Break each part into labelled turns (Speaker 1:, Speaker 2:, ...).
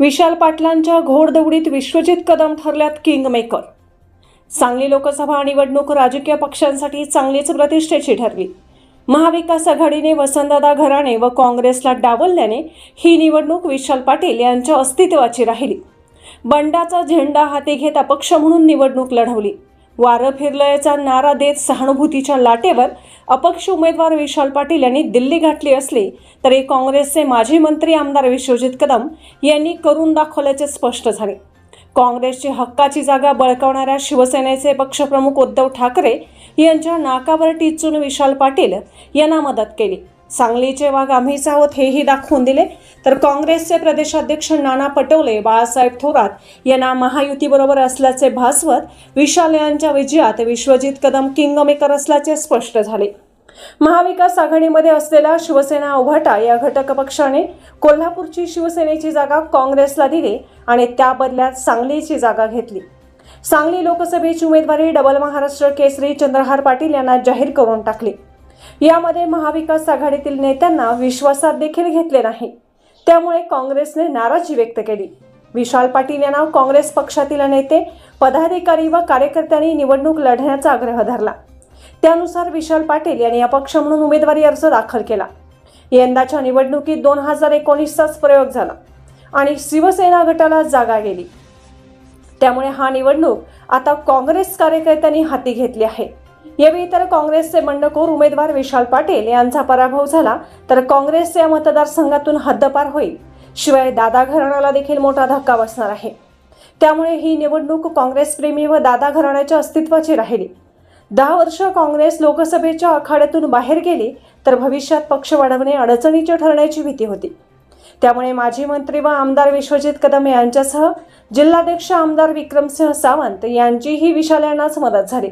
Speaker 1: विशाल पाटलांच्या घोडदौडीत विश्वजित कदम ठरल्यात किंग मेकर सांगली लोकसभा निवडणूक राजकीय पक्षांसाठी चांगलीच प्रतिष्ठेची ठरली. महाविकास आघाडीने वसंतदादा घराणे व काँग्रेसला डावलल्याने ही निवडणूक विशाल पाटील यांच्या अस्तित्वाची राहिली. बंडाचा झेंडा हाती घेत अपक्ष म्हणून निवडणूक लढवली. वारं फिरलंयचा नारा देत सहानुभूतीच्या लाटेवर अपक्ष उमेदवार विशाल पाटील यांनी दिल्ली गाठली असली तरी काँग्रेसचे माजी मंत्री आमदार विश्वजित कदम यांनी करून दाखवल्याचे स्पष्ट झाले. काँग्रेसची हक्काची जागा बळकावणाऱ्या शिवसेनेचे पक्षप्रमुख उद्धव ठाकरे यांच्या नाकावर टिचून विशाल पाटील यांना मदत केली. सांगलीचे वाघ आम्हीच आहोत हेही दाखवून दिले. तर काँग्रेसचे प्रदेशाध्यक्ष नाना पटोले बाळासाहेब थोरात यांना महायुतीबरोबर असल्याचे भासवत विशाल यांच्या विजयात विश्वजित कदम किंगमेकर असल्याचे स्पष्ट झाले. महाविकास आघाडीमध्ये असलेला शिवसेना उभाटा या घटक पक्षाने कोल्हापूरची शिवसेनेची जागा काँग्रेसला दिली आणि त्या बदल्यात सांगलीची जागा घेतली. सांगली लोकसभेची उमेदवारी डबल महाराष्ट्र केसरी चंद्रहार पाटील यांना जाहीर करून टाकली. यामध्ये महाविकास आघाडीतील नेत्यांना विश्वासात देखील घेतले नाही. त्यामुळे काँग्रेसने नाराजी व्यक्त केली. विशाल पाटील यांना काँग्रेस पक्षातील नेते पदाधिकारी व कार्यकर्त्यांनी निवडणूक लढण्याचा आग्रह धरला. त्यानुसार विशाल पाटील यांनी अपक्ष म्हणून उमेदवारी अर्ज दाखल केला. यंदाच्या निवडणुकीत दोन हजार एकोणीसचाच प्रयोग झाला आणि शिवसेना गटाला जागा गेली. त्यामुळे हा निवडणूक आता काँग्रेस कार्यकर्त्यांनी हाती घेतली आहे. यावेळी तर काँग्रेसचे बंडखोर उमेदवार विशाल पाटील यांचा पराभव झाला तर काँग्रेसच्या मतदारसंघातून हद्दपार होईल. शिवाय दादा घराण्याला देखील मोठा धक्का बसणार आहे. त्यामुळे ही निवडणूक काँग्रेसप्रेमी व दादा घराण्याच्या अस्तित्वाची राहिली. दहा वर्ष काँग्रेस लोकसभेच्या आखाड्यातून बाहेर गेली तर भविष्यात पक्ष वाढवणे अडचणीचे ठरण्याची भीती होती. त्यामुळे माजी मंत्री व आमदार विश्वजित कदम यांच्यासह जिल्हाध्यक्ष आमदार विक्रमसिंह सावंत यांचीही विशाल यांनाच मदत झाली.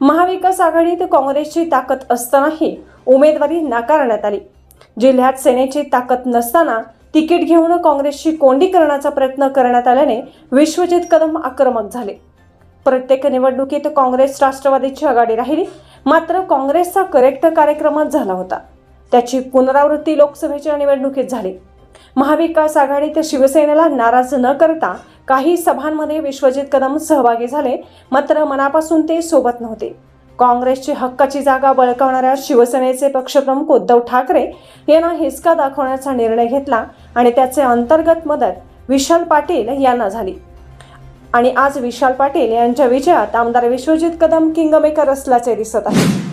Speaker 1: महाविकास आघाडीत काँग्रेसची ताकद असतानाही उमेदवारी नाकारण्यात आली. जिल्ह्यात सेनेची ताकद नसताना तिकीट घेऊन काँग्रेसची कोंडी करण्याचा प्रयत्न करण्यात आल्याने विश्वजित कदम आक्रमक झाले. प्रत्येक निवडणुकीत काँग्रेस राष्ट्रवादीची आघाडी राहिली मात्र काँग्रेसचा करेक्ट कार्यक्रमच झाला होता. त्याची पुनरावृत्ती लोकसभेच्या निवडणुकीत झाली. महाविकास आघाडीत शिवसेनेला नाराज न करता काही सभांमध्ये विश्वजित कदम सहभागी झाले मात्र मनापासून ते सोबत नव्हते. काँग्रेसची हक्काची जागा बळकावणाऱ्या शिवसेनेचे पक्षप्रमुख उद्धव ठाकरे यांना हिसका दाखवण्याचा निर्णय घेतला आणि त्याचे अंतर्गत मदत विशाल पाटील यांना झाली. आणि आज विशाल पाटील यांच्या विजयात आमदार विश्वजित कदम किंगमेकर असल्याचे दिसत आहे.